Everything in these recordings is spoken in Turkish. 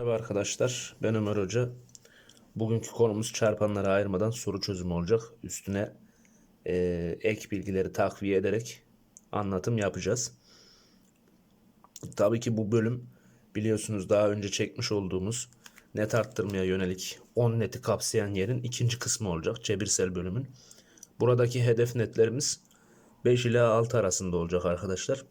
Merhaba arkadaşlar, ben Ömer Hoca. Bugünkü konumuz çarpanları ayırmadan soru çözümü olacak. Üstüne eee, ek bilgileri takviye ederek anlatım yapacağız. Tabii ki bu bölüm biliyorsunuz daha önce çekmiş olduğumuz net arttırmaya yönelik 10 neti kapsayan yerin ikinci kısmı olacak. Cebirsel bölümün. Buradaki hedef netlerimiz 5 ila 6 arasında olacak arkadaşlar.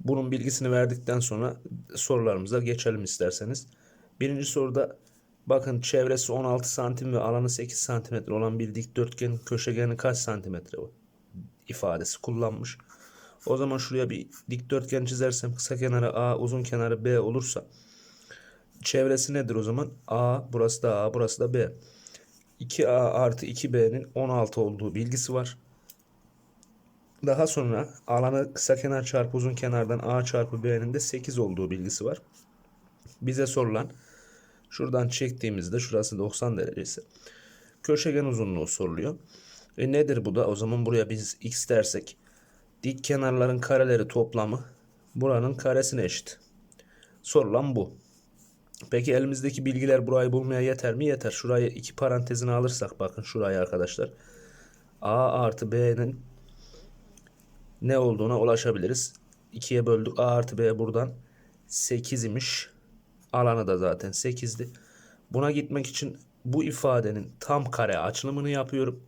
Bunun bilgisini verdikten sonra sorularımıza geçelim isterseniz. Birinci soruda bakın çevresi 16 santim ve alanı 8 santimetre olan bir dikdörtgenin köşegeni kaç santimetre ifadesi kullanmış. O zaman şuraya bir dikdörtgen çizersem kısa kenarı A, uzun kenarı B olursa çevresi nedir o zaman? A, burası da A, burası da B. 2A artı 2B'nin 16 olduğu bilgisi var. Daha sonra alanı kısa kenar çarpı uzun kenardan A çarpı B'nin de 8 olduğu bilgisi var. Bize sorulan şuradan çektiğimizde şurası 90 derecesi. Köşegen uzunluğu soruluyor. E nedir bu da? O zaman buraya biz x dersek dik kenarların kareleri toplamı buranın karesine eşit. Sorulan bu. Peki elimizdeki bilgiler burayı bulmaya yeter mi? Yeter. Şurayı iki parantezine alırsak bakın şurayı arkadaşlar. A artı B'nin ne olduğuna ulaşabiliriz. 2'ye böldük. A artı B buradan 8 imiş. Alanı da zaten 8'di. Buna gitmek için bu ifadenin tam kare açılımını yapıyorum.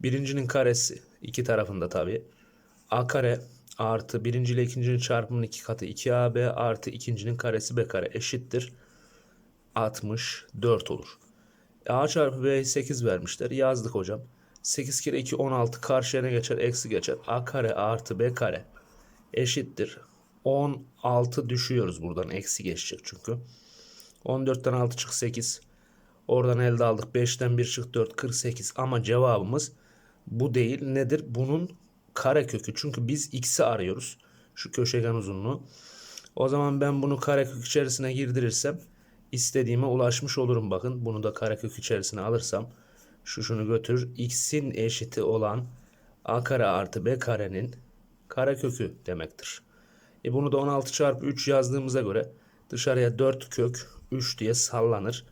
Birincinin karesi iki tarafında tabi. A kare artı birinci ile ikincinin çarpımının iki katı 2AB artı ikincinin karesi B kare eşittir. 64 olur. A çarpı B 8 vermişler. Yazdık hocam. 8 kere 2 16 karşıya ne geçer? Eksi geçer. A kare artı B kare eşittir. 16 düşüyoruz buradan. Eksi geçecek çünkü. 14'ten 6 çık 8. Oradan elde aldık. 5'ten 1 çık 4 48. Ama cevabımız bu değil. Nedir? Bunun kare kökü. Çünkü biz x'i arıyoruz. Şu köşegen uzunluğu. O zaman ben bunu karekök içerisine girdirirsem istediğime ulaşmış olurum. Bakın bunu da karekök içerisine alırsam şu şunu götürür. X'in eşiti olan a kare artı b karenin karekökü demektir. E bunu da 16 çarpı 3 yazdığımıza göre dışarıya 4 kök 3 diye sallanır.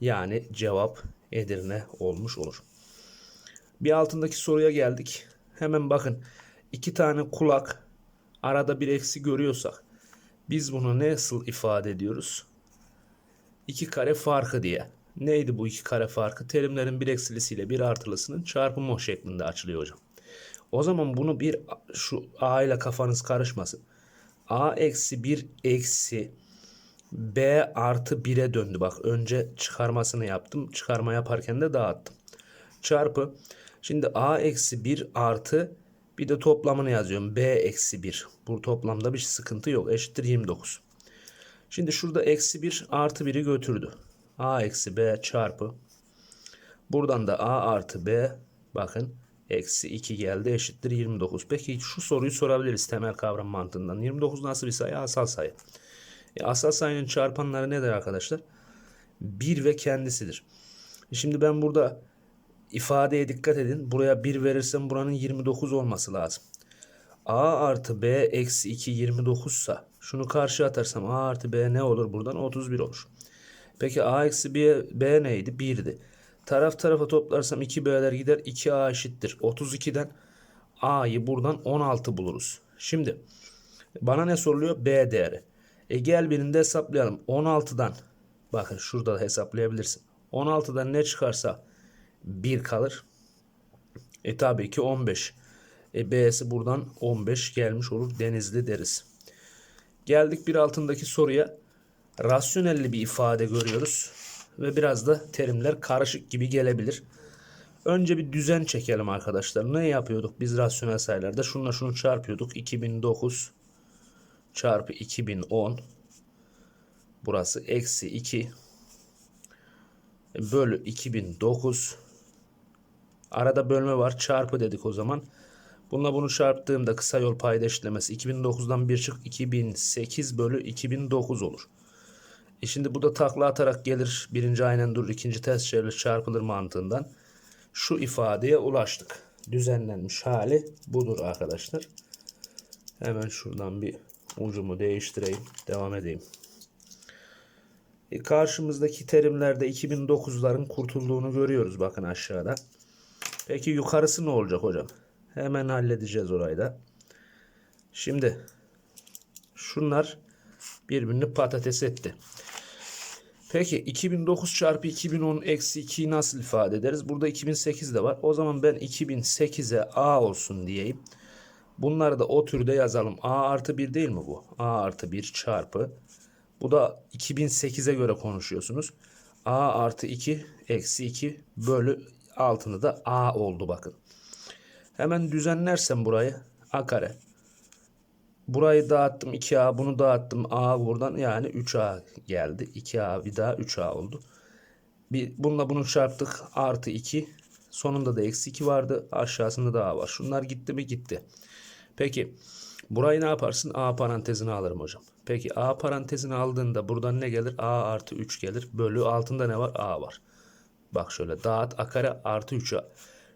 Yani cevap Edirne olmuş olur. Bir altındaki soruya geldik. Hemen bakın. iki tane kulak arada bir eksi görüyorsak biz bunu nasıl ifade ediyoruz? İki kare farkı diye. Neydi bu iki kare farkı? Terimlerin bir eksilisiyle bir artılısının çarpımı şeklinde açılıyor hocam. O zaman bunu bir şu a ile kafanız karışmasın. a eksi 1 eksi b artı 1'e döndü. Bak önce çıkarmasını yaptım. Çıkarma yaparken de dağıttım. Çarpı. Şimdi a eksi 1 artı bir de toplamını yazıyorum. b eksi 1. Bu toplamda bir sıkıntı yok. Eşittir 29. Şimdi şurada eksi 1 artı 1'i götürdü. A eksi b çarpı. Buradan da a artı b bakın eksi 2 geldi eşittir 29. Peki şu soruyu sorabiliriz temel kavram mantığından. 29 nasıl bir sayı? Asal sayı. E, asal sayının çarpanları nedir arkadaşlar? 1 ve kendisidir. Şimdi ben burada ifadeye dikkat edin. Buraya 1 verirsem buranın 29 olması lazım. A artı B eksi 2 29 sa şunu karşı atarsam A artı B ne olur buradan? 31 olur. Peki A eksi B, B neydi? 1'di. Taraf tarafa toplarsam 2B'ler gider. 2A eşittir. 32'den A'yı buradan 16 buluruz. Şimdi bana ne soruluyor? B değeri. E gel birinde hesaplayalım. 16'dan bakın şurada da hesaplayabilirsin. 16'dan ne çıkarsa 1 kalır. E tabii ki 15. E B'si buradan 15 gelmiş olur. Denizli deriz. Geldik bir altındaki soruya. Rasyonelli bir ifade görüyoruz. Ve biraz da terimler karışık gibi gelebilir. Önce bir düzen çekelim arkadaşlar. Ne yapıyorduk biz rasyonel sayılarda? Şununla şunu çarpıyorduk. 2009 çarpı 2010 burası eksi 2 bölü 2009 arada bölme var çarpı dedik o zaman bununla bunu çarptığımda kısa yol payda eşitlemesi 2009'dan bir çık 2008 bölü 2009 olur e şimdi bu da takla atarak gelir birinci aynen durur ikinci ters çevrilir çarpılır mantığından şu ifadeye ulaştık düzenlenmiş hali budur arkadaşlar hemen şuradan bir Ucumu değiştireyim. Devam edeyim. E, karşımızdaki terimlerde 2009'ların kurtulduğunu görüyoruz bakın aşağıda. Peki yukarısı ne olacak hocam? Hemen halledeceğiz orayı da. Şimdi şunlar birbirini patates etti. Peki 2009 çarpı 2010 eksi 2'yi nasıl ifade ederiz? Burada 2008 de var. O zaman ben 2008'e A olsun diyeyim. Bunları da o türde yazalım. A artı 1 değil mi bu? A artı 1 çarpı. Bu da 2008'e göre konuşuyorsunuz. A artı 2 eksi 2 bölü altını da A oldu bakın. Hemen düzenlersem burayı A kare. Burayı dağıttım 2A bunu dağıttım A buradan yani 3A geldi. 2A bir daha 3A oldu. Bir, bununla bunu çarptık artı 2 sonunda da eksi 2 vardı aşağısında da A var. Şunlar gitti mi gitti. Peki burayı ne yaparsın? A parantezine alırım hocam. Peki A parantezini aldığında buradan ne gelir? A artı 3 gelir. Bölü altında ne var? A var. Bak şöyle dağıt A kare artı 3A.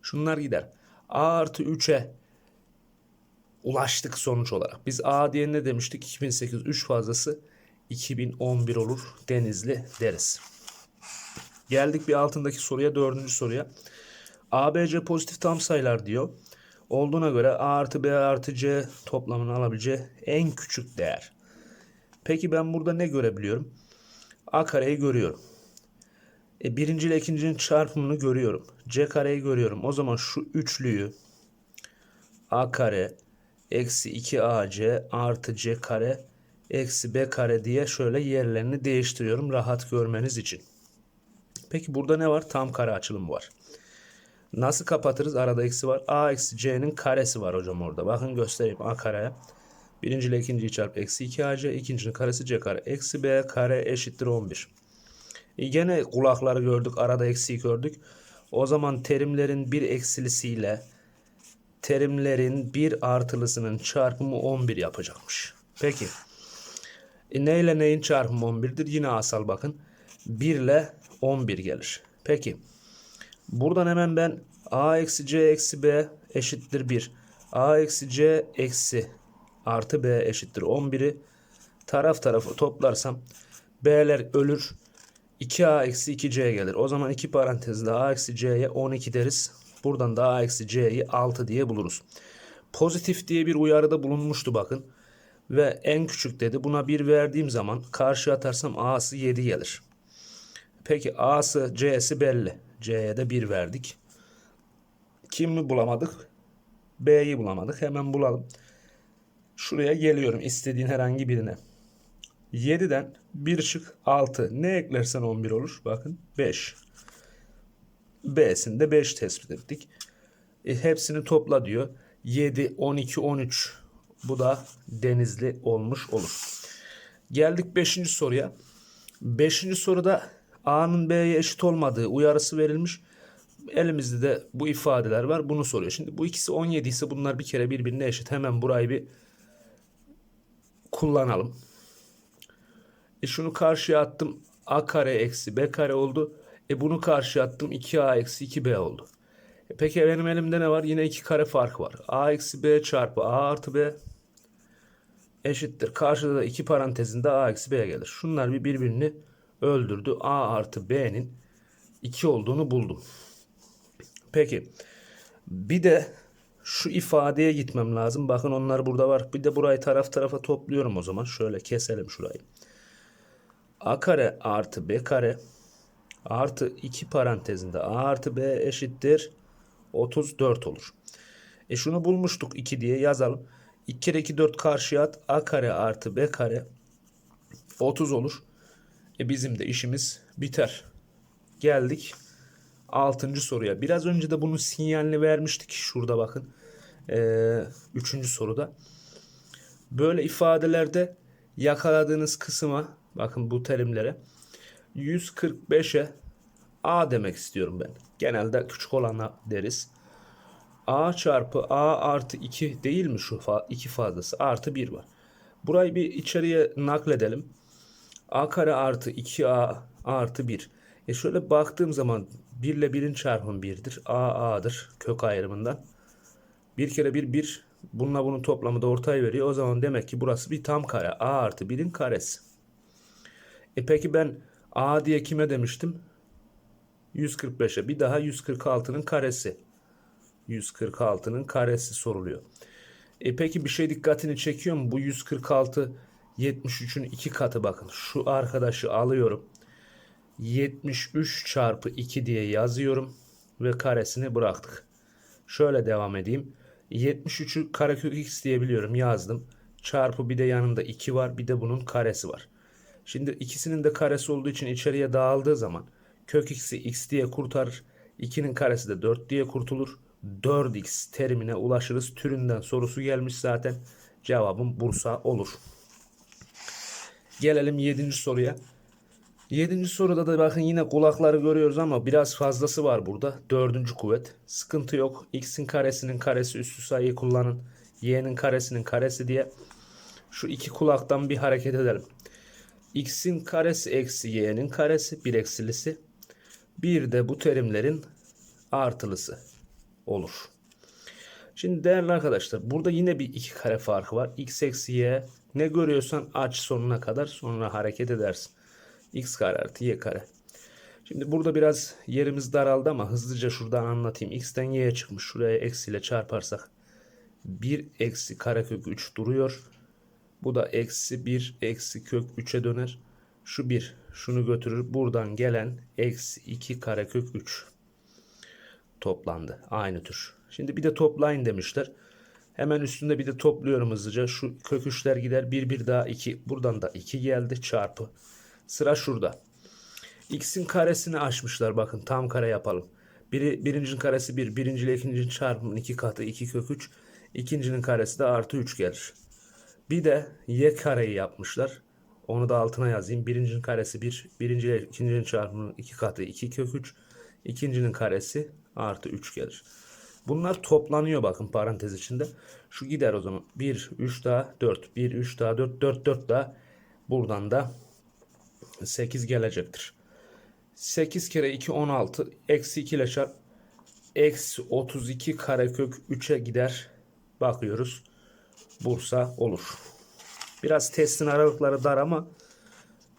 Şunlar gider. A artı 3'e ulaştık sonuç olarak. Biz A diye ne demiştik? 2008 3 fazlası 2011 olur Denizli deriz. Geldik bir altındaki soruya dördüncü soruya. ABC pozitif tam sayılar diyor. Olduğuna göre A artı B artı C toplamını alabileceği en küçük değer. Peki ben burada ne görebiliyorum? A kareyi görüyorum. E, birinci ile ikincinin çarpımını görüyorum. C kareyi görüyorum. O zaman şu üçlüyü A kare eksi 2AC artı C kare eksi B kare diye şöyle yerlerini değiştiriyorum rahat görmeniz için. Peki burada ne var? Tam kare açılımı var. Nasıl kapatırız? Arada eksi var. A eksi C'nin karesi var hocam orada. Bakın göstereyim A kareye. Birinci ile ikinciyi çarp eksi 2AC. ikincinin karesi C kare. Eksi B kare eşittir 11. E gene kulakları gördük. Arada eksiyi gördük. O zaman terimlerin bir eksilisiyle terimlerin bir artılısının çarpımı 11 yapacakmış. Peki. E neyle neyin çarpımı 11'dir? Yine asal bakın. 1 ile 11 gelir. Peki. Buradan hemen ben a eksi c eksi b eşittir 1. a eksi c eksi artı b eşittir 11'i taraf tarafa toplarsam b'ler ölür. 2a eksi 2c gelir. O zaman iki parantezde a eksi c'ye 12 deriz. Buradan da a eksi c'yi 6 diye buluruz. Pozitif diye bir uyarıda bulunmuştu bakın. Ve en küçük dedi. Buna 1 verdiğim zaman karşı atarsam a'sı 7 gelir. Peki a'sı c'si belli. C'ye de 1 verdik. Kimi bulamadık? B'yi bulamadık. Hemen bulalım. Şuraya geliyorum istediğin herhangi birine. 7'den 1 şık 6. Ne eklersen 11 olur. Bakın 5. B'sinde 5 tespit ettik. E, hepsini topla diyor. 7, 12, 13. Bu da denizli olmuş olur. Geldik 5. soruya. 5. soruda A'nın B'ye eşit olmadığı uyarısı verilmiş. Elimizde de bu ifadeler var. Bunu soruyor. Şimdi bu ikisi 17 ise bunlar bir kere birbirine eşit. Hemen burayı bir kullanalım. E şunu karşıya attım. A kare eksi B kare oldu. E bunu karşıya attım. 2A eksi 2B oldu. E peki benim elimde ne var? Yine iki kare fark var. A eksi B çarpı A artı B eşittir. Karşıda da iki parantezinde A eksi B gelir. Şunlar bir birbirini öldürdü. A artı B'nin 2 olduğunu buldum. Peki. Bir de şu ifadeye gitmem lazım. Bakın onlar burada var. Bir de burayı taraf tarafa topluyorum o zaman. Şöyle keselim şurayı. A kare artı B kare artı 2 parantezinde A artı B eşittir 34 olur. E şunu bulmuştuk 2 diye yazalım. 2 kere 2 4 karşıya at. A kare artı B kare 30 olur. E bizim de işimiz biter. Geldik 6. soruya. Biraz önce de bunun sinyalini vermiştik. Şurada bakın. Ee, üçüncü soruda. Böyle ifadelerde yakaladığınız kısma bakın bu terimlere 145'e A demek istiyorum ben. Genelde küçük olana deriz. A çarpı A artı 2 değil mi şu fa 2 fazlası? Artı 1 var. Burayı bir içeriye nakledelim. A kare artı 2A artı 1. E şöyle baktığım zaman 1 ile 1'in çarpımı 1'dir. A A'dır kök ayrımından. 1 kere 1 1 Bununla bunun toplamı da ortaya veriyor. O zaman demek ki burası bir tam kare. A artı 1'in karesi. E peki ben A diye kime demiştim? 145'e. Bir daha 146'nın karesi. 146'nın karesi soruluyor. E peki bir şey dikkatini çekiyor mu? Bu 146 73'ün iki katı bakın. Şu arkadaşı alıyorum. 73 çarpı 2 diye yazıyorum. Ve karesini bıraktık. Şöyle devam edeyim. 73'ü karekök x diyebiliyorum. Yazdım. Çarpı bir de yanında 2 var. Bir de bunun karesi var. Şimdi ikisinin de karesi olduğu için içeriye dağıldığı zaman kök x'i x diye kurtarır. 2'nin karesi de 4 diye kurtulur. 4x terimine ulaşırız. Türünden sorusu gelmiş zaten. Cevabım Bursa olur. Gelelim 7. soruya. 7. soruda da bakın yine kulakları görüyoruz ama biraz fazlası var burada. 4. kuvvet. Sıkıntı yok. X'in karesinin karesi üstü sayıyı kullanın. Y'nin karesinin karesi diye. Şu iki kulaktan bir hareket edelim. X'in karesi eksi Y'nin karesi bir eksilisi. Bir de bu terimlerin artılısı olur. Şimdi değerli arkadaşlar burada yine bir iki kare farkı var. X eksi Y ne görüyorsan aç sonuna kadar sonra hareket edersin. X kare artı Y kare. Şimdi burada biraz yerimiz daraldı ama hızlıca şuradan anlatayım. X'ten Y'ye çıkmış. Şuraya eksiyle çarparsak 1 eksi karekök 3 duruyor. Bu da eksi 1 eksi kök 3'e döner. Şu 1 şunu götürür. Buradan gelen eksi 2 karekök 3 toplandı. Aynı tür. Şimdi bir de toplayın demişler. Hemen üstünde bir de topluyorum hızlıca. Şu kök 3'ler gider. 1 1 daha 2. Buradan da 2 geldi çarpı. Sıra şurada. X'in karesini açmışlar. Bakın tam kare yapalım. Biri, birincinin karesi 1. Birinci ile ikincinin çarpımının 2 katı 2 kök 3. İkincinin karesi de artı 3 gelir. Bir de y kareyi yapmışlar. Onu da altına yazayım. Birincinin karesi 1. Birinci ile ikincinin çarpımının 2 katı 2 kök 3. İkincinin karesi artı 3 gelir. Bunlar toplanıyor bakın parantez içinde. Şu gider o zaman. 1, 3 daha 4. 1, 3 daha 4, 4, 4 daha. Buradan da 8 gelecektir. 8 kere 2 16. Eksi 2 ile çarp. Eksi 32 karekök 3'e gider. Bakıyoruz. Bursa olur. Biraz testin aralıkları dar ama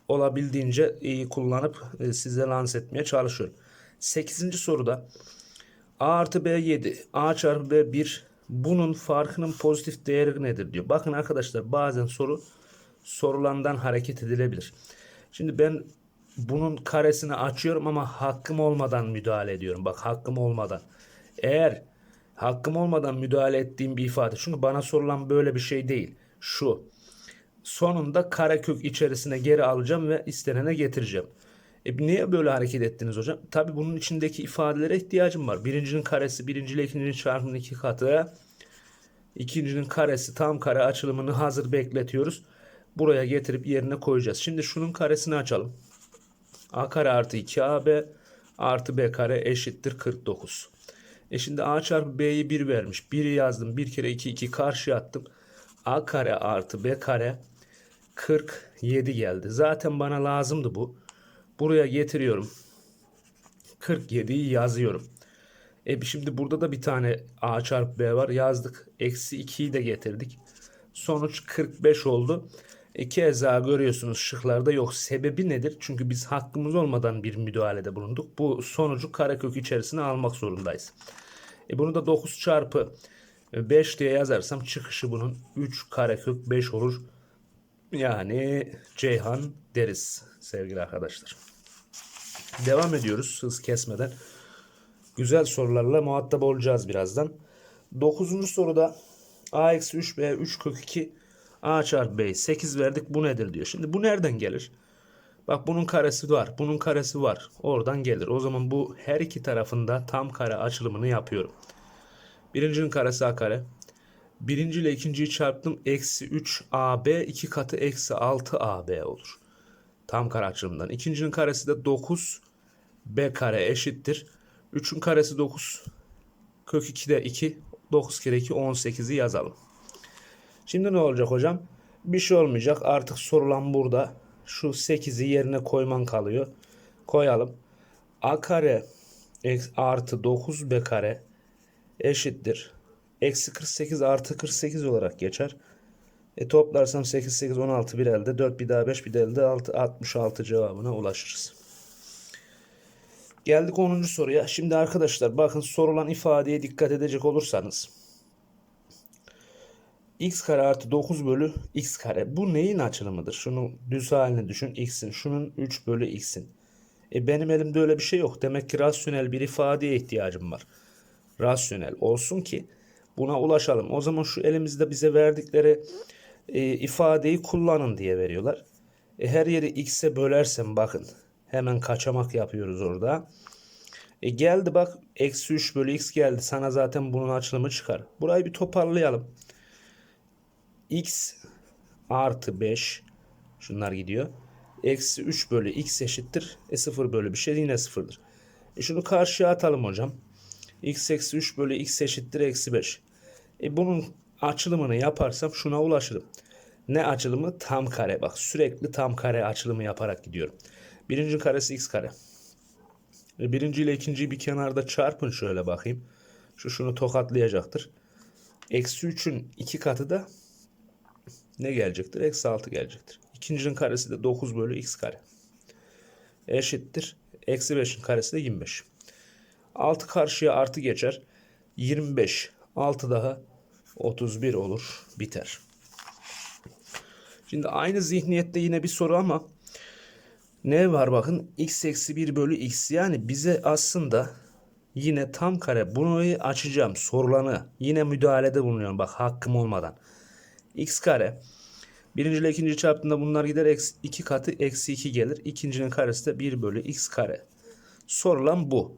olabildiğince iyi kullanıp e, size lanse etmeye çalışıyorum. 8. soruda A artı B 7. A çarpı B 1. Bunun farkının pozitif değeri nedir diyor. Bakın arkadaşlar bazen soru sorulandan hareket edilebilir. Şimdi ben bunun karesini açıyorum ama hakkım olmadan müdahale ediyorum. Bak hakkım olmadan. Eğer hakkım olmadan müdahale ettiğim bir ifade. Çünkü bana sorulan böyle bir şey değil. Şu. Sonunda karekök içerisine geri alacağım ve istenene getireceğim. E niye böyle hareket ettiniz hocam? Tabi bunun içindeki ifadelere ihtiyacım var. Birincinin karesi, birinci ile ikincinin çarpımının iki katı. İkincinin karesi tam kare açılımını hazır bekletiyoruz. Buraya getirip yerine koyacağız. Şimdi şunun karesini açalım. A kare artı 2AB artı B kare eşittir 49. E şimdi A çarpı B'yi 1 vermiş. 1'i yazdım. 1 kere 2 2 karşıya attım. A kare artı B kare 47 geldi. Zaten bana lazımdı bu. Buraya getiriyorum. 47'yi yazıyorum. E şimdi burada da bir tane A çarpı B var. Yazdık. Eksi 2'yi de getirdik. Sonuç 45 oldu. E keza görüyorsunuz şıklarda yok. Sebebi nedir? Çünkü biz hakkımız olmadan bir müdahalede bulunduk. Bu sonucu karekök içerisine almak zorundayız. E bunu da 9 çarpı 5 diye yazarsam çıkışı bunun 3 karekök 5 olur. Yani Ceyhan deriz sevgili arkadaşlar. Devam ediyoruz hız kesmeden. Güzel sorularla muhatap olacağız birazdan. 9. soruda a eksi 3b 3 kök 2 a çarpı b 8 verdik bu nedir diyor. Şimdi bu nereden gelir? Bak bunun karesi var. Bunun karesi var. Oradan gelir. O zaman bu her iki tarafında tam kare açılımını yapıyorum. Birincinin karesi a kare. Birinci ile ikinciyi çarptım. Eksi 3 ab 2 katı eksi 6 ab olur. Tam kare açılımından. İkincinin karesi de 9 b kare eşittir. 3'ün karesi 9. Kök 2 de 2. 9 kere 2 18'i yazalım. Şimdi ne olacak hocam? Bir şey olmayacak. Artık sorulan burada. Şu 8'i yerine koyman kalıyor. Koyalım. A kare artı 9 b kare eşittir. Eksi 48 artı 48 olarak geçer. E toplarsam 8, 8, 16 bir elde. 4 bir daha 5 bir de elde 6, 66 cevabına ulaşırız. Geldik 10. soruya. Şimdi arkadaşlar bakın sorulan ifadeye dikkat edecek olursanız. X kare artı 9 bölü x kare. Bu neyin açılımıdır? Şunu düz haline düşün. x'in. Şunun 3 bölü x'in. E benim elimde öyle bir şey yok. Demek ki rasyonel bir ifadeye ihtiyacım var. Rasyonel olsun ki buna ulaşalım. O zaman şu elimizde bize verdikleri e, ifadeyi kullanın diye veriyorlar. E, her yeri x'e bölersem bakın. Hemen kaçamak yapıyoruz orada. E, geldi bak eksi 3 bölü x geldi. Sana zaten bunun açılımı çıkar. Burayı bir toparlayalım. X artı 5 şunlar gidiyor. Eksi 3 bölü x eşittir. E 0 bölü bir şey yine 0'dır. E şunu karşıya atalım hocam. x eksi 3 bölü x eşittir eksi 5. E bunun açılımını yaparsam şuna ulaşırım. Ne açılımı? Tam kare. Bak sürekli tam kare açılımı yaparak gidiyorum. Birinci karesi x kare. E birinci ile ikinciyi bir kenarda çarpın şöyle bakayım. Şu şunu tokatlayacaktır. Eksi 3'ün iki katı da ne gelecektir? Eksi 6 gelecektir. İkincinin karesi de 9 bölü x kare. Eşittir. Eksi 5'in karesi de 25. 6 karşıya artı geçer. 25. 6 daha 31 olur. Biter. Şimdi aynı zihniyette yine bir soru ama ne var bakın x eksi 1 bölü x yani bize aslında yine tam kare bunu açacağım sorulanı yine müdahalede bulunuyorum bak hakkım olmadan x kare. Birinci ile ikinci çarptığında bunlar gider eksi 2 katı eksi 2 gelir. İkincinin karesi de 1 bölü x kare. Sorulan bu.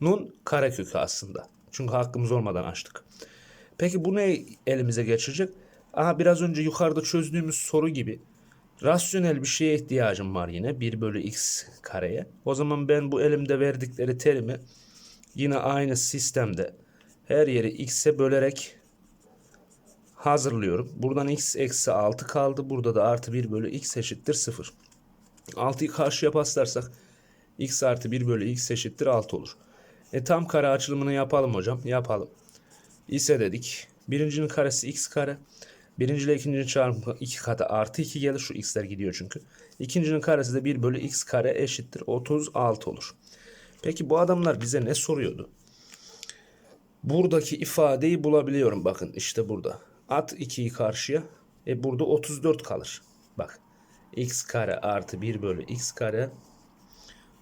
Nun karekökü aslında. Çünkü hakkımız olmadan açtık. Peki bu ne elimize geçirecek? Aha biraz önce yukarıda çözdüğümüz soru gibi rasyonel bir şeye ihtiyacım var yine. 1 bölü x kareye. O zaman ben bu elimde verdikleri terimi yine aynı sistemde her yeri x'e bölerek hazırlıyorum. Buradan x eksi 6 kaldı. Burada da artı 1 bölü x eşittir 0. 6'yı karşıya paslarsak x artı 1 bölü x eşittir 6 olur. E tam kare açılımını yapalım hocam. Yapalım. İse dedik. Birincinin karesi x kare. Birinci ile ikincinin çarpımı 2 katı artı 2 gelir. Şu x'ler gidiyor çünkü. İkincinin karesi de 1 bölü x kare eşittir. 36 olur. Peki bu adamlar bize ne soruyordu? Buradaki ifadeyi bulabiliyorum. Bakın işte burada. At 2'yi karşıya. E burada 34 kalır. Bak. x kare artı 1 bölü x kare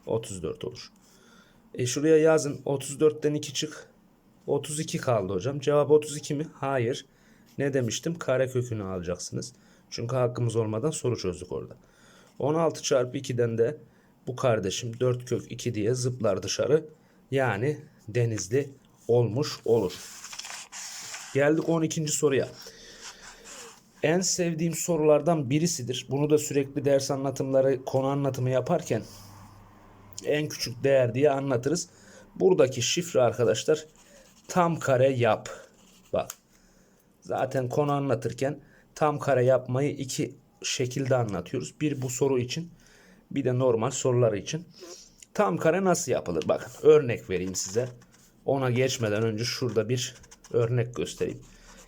34 olur. E şuraya yazın. 34'ten 2 çık. 32 kaldı hocam. Cevap 32 mi? Hayır. Ne demiştim? Kare kökünü alacaksınız. Çünkü hakkımız olmadan soru çözdük orada. 16 çarpı 2'den de bu kardeşim 4 kök 2 diye zıplar dışarı. Yani denizli olmuş olur. Geldik 12. soruya. En sevdiğim sorulardan birisidir. Bunu da sürekli ders anlatımları, konu anlatımı yaparken en küçük değer diye anlatırız. Buradaki şifre arkadaşlar tam kare yap. Bak Zaten konu anlatırken tam kare yapmayı iki şekilde anlatıyoruz. Bir bu soru için bir de normal sorular için. Tam kare nasıl yapılır? Bakın örnek vereyim size. Ona geçmeden önce şurada bir örnek göstereyim.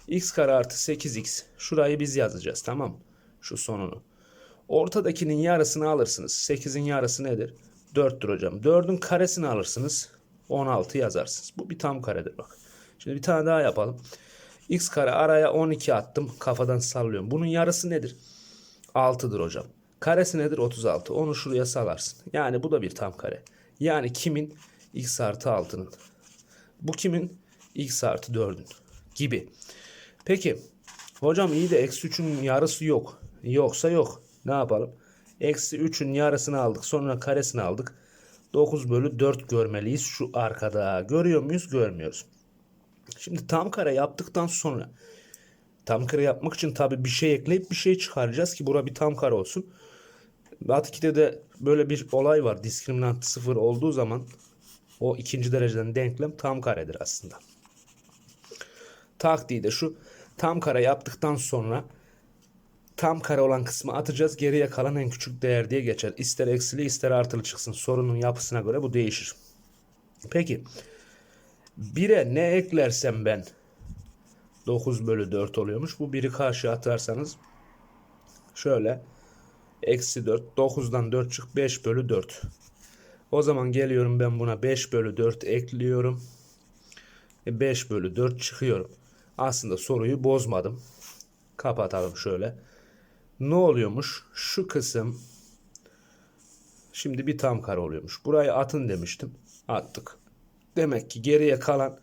x kare artı 8x. Şurayı biz yazacağız tamam Şu sonunu. Ortadakinin yarısını alırsınız. 8'in yarısı nedir? 4'tür hocam. 4'ün karesini alırsınız. 16 yazarsınız. Bu bir tam karedir bak. Şimdi bir tane daha yapalım. X kare araya 12 attım. Kafadan sallıyorum. Bunun yarısı nedir? 6'dır hocam. Karesi nedir? 36. Onu şuraya salarsın. Yani bu da bir tam kare. Yani kimin? X artı 6'nın. Bu kimin? X artı 4'ün. Gibi. Peki. Hocam iyi de eksi 3'ün yarısı yok. Yoksa yok. Ne yapalım? Eksi 3'ün yarısını aldık. Sonra karesini aldık. 9 bölü 4 görmeliyiz şu arkada. Görüyor muyuz? Görmüyoruz. Şimdi tam kare yaptıktan sonra tam kare yapmak için tabi bir şey ekleyip bir şey çıkaracağız ki bura bir tam kare olsun. Lat de böyle bir olay var. Diskriminant sıfır olduğu zaman o ikinci dereceden denklem tam karedir aslında. Taktiği de şu. Tam kare yaptıktan sonra tam kare olan kısmı atacağız. Geriye kalan en küçük değer diye geçer. İster eksili ister artılı çıksın. Sorunun yapısına göre bu değişir. Peki. 1'e ne eklersem ben 9 bölü 4 oluyormuş. Bu biri karşıya atarsanız şöyle eksi 4. 9'dan 4 çık 5 bölü 4. O zaman geliyorum ben buna 5 bölü 4 ekliyorum. E 5 bölü 4 çıkıyorum. Aslında soruyu bozmadım. Kapatalım şöyle. Ne oluyormuş? Şu kısım şimdi bir tam kare oluyormuş. Burayı atın demiştim. Attık. Demek ki geriye kalan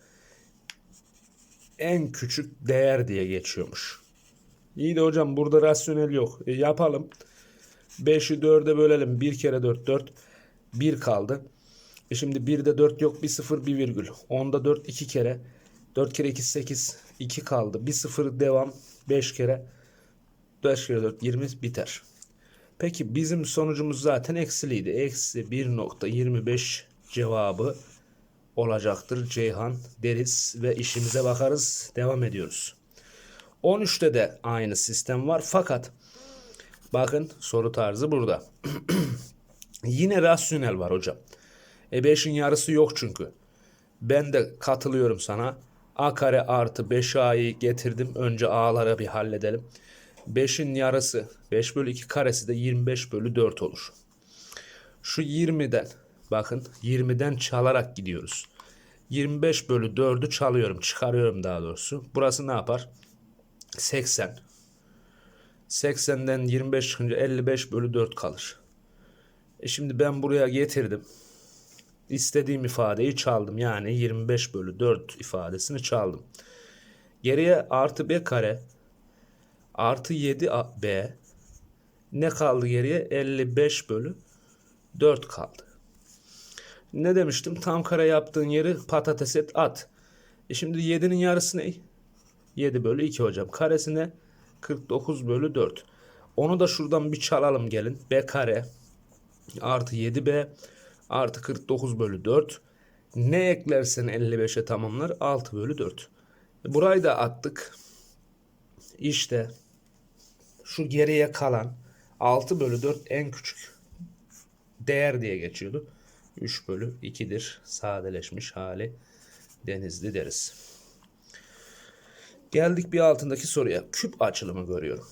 en küçük değer diye geçiyormuş. İyi de hocam burada rasyonel yok. E yapalım. 5'i 4'e bölelim. 1 kere 4 4. 1 kaldı. E şimdi 1'de 4 yok. 1 0 1 virgül. 10'da 4 2 kere. 4 kere 2 8. 2 kaldı. 1 0 devam. 5 kere. 5 kere 4 20 biter. Peki bizim sonucumuz zaten eksiliydi. Eksi 1.25 cevabı olacaktır Ceyhan deriz ve işimize bakarız. Devam ediyoruz. 13'te de aynı sistem var fakat bakın soru tarzı burada. Yine rasyonel var hocam. E 5'in yarısı yok çünkü. Ben de katılıyorum sana. A kare artı 5A'yı getirdim. Önce A'lara bir halledelim. 5'in yarısı 5 bölü 2 karesi de 25 bölü 4 olur. Şu 20'den bakın 20'den çalarak gidiyoruz. 25 bölü 4'ü çalıyorum. Çıkarıyorum daha doğrusu. Burası ne yapar? 80. 80'den 25 çıkınca 55 bölü 4 kalır. E şimdi ben buraya getirdim. İstediğim ifadeyi çaldım. Yani 25 bölü 4 ifadesini çaldım. Geriye artı b kare artı 7b ne kaldı geriye? 55 bölü 4 kaldı. Ne demiştim? Tam kare yaptığın yeri patates et at. E şimdi 7'nin yarısı ne? 7 bölü 2 hocam. Karesi ne? 49 bölü 4. Onu da şuradan bir çalalım gelin. B kare artı 7b artı 49 bölü 4. Ne eklersen 55'e tamamlar? 6 bölü 4. E burayı da attık. İşte şu geriye kalan 6 bölü 4 en küçük değer diye geçiyordu. 3 bölü 2'dir sadeleşmiş hali denizli deriz. Geldik bir altındaki soruya. Küp açılımı görüyorum.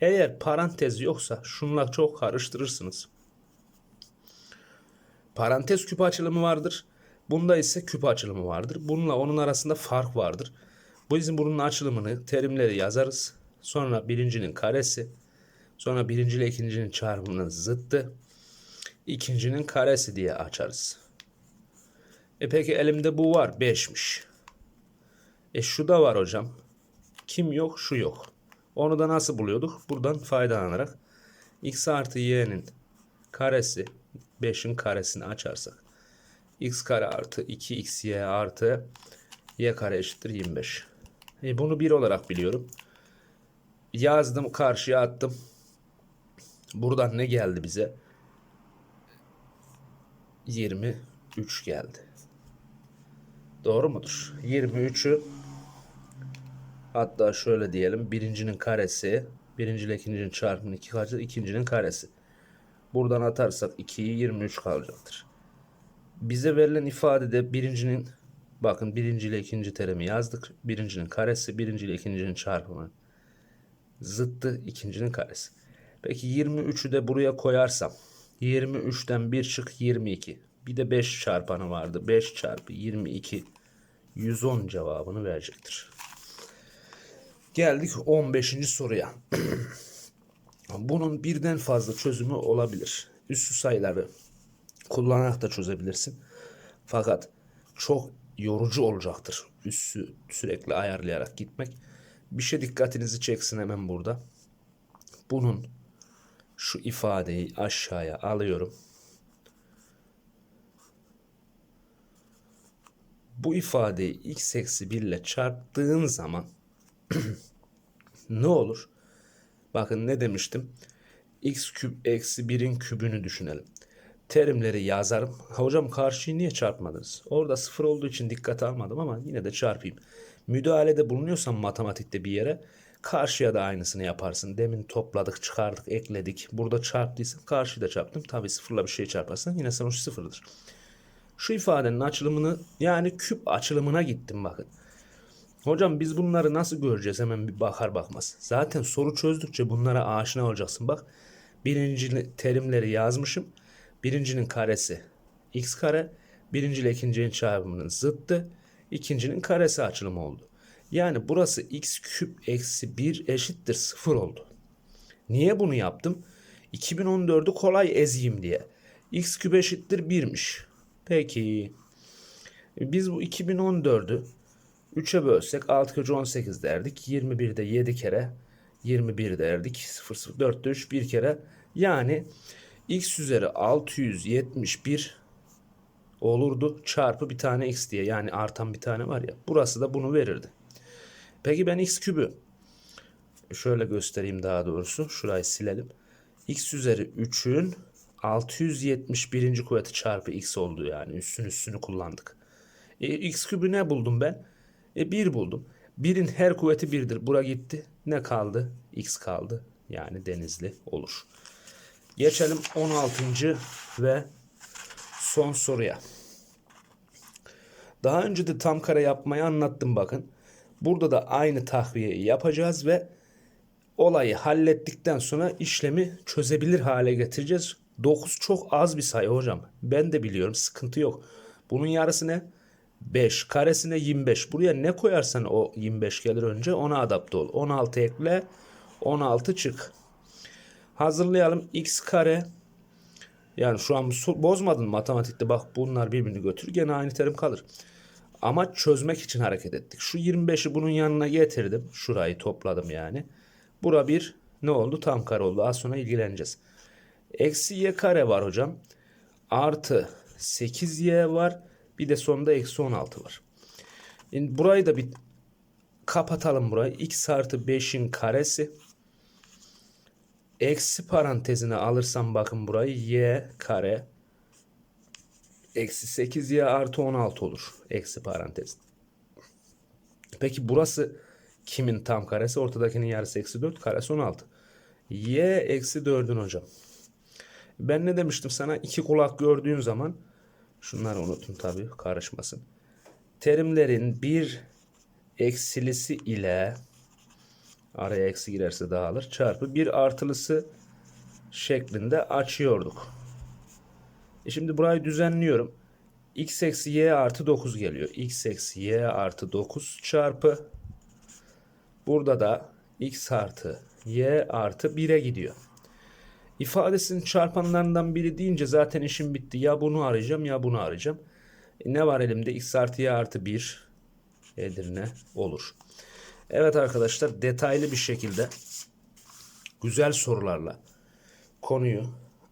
Eğer parantez yoksa şunla çok karıştırırsınız. Parantez küp açılımı vardır. Bunda ise küp açılımı vardır. Bununla onun arasında fark vardır. Bu bizim bunun açılımını terimleri yazarız. Sonra birincinin karesi. Sonra birinci ile ikincinin çarpımının zıttı. ikincinin karesi diye açarız. E peki elimde bu var 5'miş. E şu da var hocam. Kim yok şu yok. Onu da nasıl buluyorduk? Buradan faydalanarak x artı y'nin karesi 5'in karesini açarsak x kare artı 2xy artı y kare eşittir 25. E bunu 1 olarak biliyorum. Yazdım karşıya attım. Buradan ne geldi bize? 23 geldi. Doğru mudur? 23'ü hatta şöyle diyelim. Birincinin karesi. Birinci ile ikincinin çarpımı 2 kalacak. ikincinin karesi. Buradan atarsak 2'yi 23 kalacaktır. Bize verilen ifadede birincinin bakın birinci ile ikinci terimi yazdık. Birincinin karesi, birinci ile ikincinin çarpımı. Zıttı ikincinin karesi. Peki 23'ü de buraya koyarsam 23'ten 1 çık 22. Bir de 5 çarpanı vardı. 5 çarpı 22 110 cevabını verecektir. Geldik 15. soruya. Bunun birden fazla çözümü olabilir. Üssü sayıları kullanarak da çözebilirsin. Fakat çok yorucu olacaktır. Üssü sürekli ayarlayarak gitmek. Bir şey dikkatinizi çeksin hemen burada. Bunun şu ifadeyi aşağıya alıyorum. Bu ifadeyi x eksi 1 ile çarptığın zaman ne olur? Bakın ne demiştim? x küp eksi 1'in kübünü düşünelim. Terimleri yazarım. Hocam karşıyı niye çarpmadınız? Orada sıfır olduğu için dikkate almadım ama yine de çarpayım. Müdahalede bulunuyorsan matematikte bir yere karşıya da aynısını yaparsın. Demin topladık, çıkardık, ekledik. Burada çarptıysam karşıyı da çarptım. Tabii sıfırla bir şey çarparsan yine sonuç sıfırdır. Şu ifadenin açılımını yani küp açılımına gittim bakın. Hocam biz bunları nasıl göreceğiz hemen bir bakar bakmaz. Zaten soru çözdükçe bunlara aşina olacaksın. Bak birinci terimleri yazmışım. Birincinin karesi x kare. Birinci ile ikincinin çarpımının zıttı. İkincinin karesi açılımı oldu. Yani burası x küp eksi 1 eşittir 0 oldu. Niye bunu yaptım? 2014'ü kolay ezeyim diye. x küp eşittir 1'miş. Peki. Biz bu 2014'ü 3'e bölsek 6 kere 18 derdik. 21'de 7 kere 21 derdik. 0 0 4'te 3 bir kere. Yani x üzeri 671 olurdu çarpı bir tane x diye. Yani artan bir tane var ya. Burası da bunu verirdi. Peki ben x kübü şöyle göstereyim daha doğrusu. Şurayı silelim. x üzeri 3'ün 671. kuvveti çarpı x oldu yani. Üstün üstünü kullandık. E, x kübü ne buldum ben? E 1 buldum. 1'in her kuvveti 1'dir. Bura gitti. Ne kaldı? X kaldı. Yani denizli olur. Geçelim 16. ve son soruya. Daha önce de tam kare yapmayı anlattım bakın. Burada da aynı takviyeyi yapacağız ve olayı hallettikten sonra işlemi çözebilir hale getireceğiz. 9 çok az bir sayı hocam. Ben de biliyorum sıkıntı yok. Bunun yarısı ne? 5 karesine 25. Buraya ne koyarsan o 25 gelir önce ona adapte ol. 16 ekle 16 çık. Hazırlayalım x kare. Yani şu an bozmadın matematikte bak bunlar birbirini götür gene aynı terim kalır. Ama çözmek için hareket ettik. Şu 25'i bunun yanına getirdim. Şurayı topladım yani. Bura bir ne oldu? Tam kare oldu. Az sonra ilgileneceğiz. Eksi y kare var hocam. Artı 8y var. Bir de sonunda eksi 16 var. Şimdi burayı da bir kapatalım burayı. x artı 5'in karesi. Eksi parantezine alırsam bakın burayı y kare. Eksi 8y artı 16 olur. Eksi parantez. Peki burası kimin tam karesi? Ortadakinin yarısı eksi 4 karesi 16. y eksi 4'ün hocam. Ben ne demiştim sana? İki kulak gördüğün zaman Şunları unutun tabi karışmasın. Terimlerin bir eksilisi ile araya eksi girerse dağılır. Çarpı bir artılısı şeklinde açıyorduk. E şimdi burayı düzenliyorum. x eksi y artı 9 geliyor. x eksi y artı 9 çarpı burada da x artı y artı 1'e gidiyor. İfadesinin çarpanlarından biri deyince zaten işim bitti. Ya bunu arayacağım ya bunu arayacağım. E ne var elimde? X artı Y artı 1 Edirne olur. Evet arkadaşlar detaylı bir şekilde güzel sorularla konuyu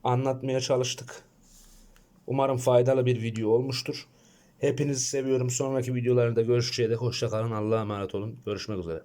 anlatmaya çalıştık. Umarım faydalı bir video olmuştur. Hepinizi seviyorum. Sonraki videolarda görüşeceğe de hoşçakalın. Allah'a emanet olun. Görüşmek üzere.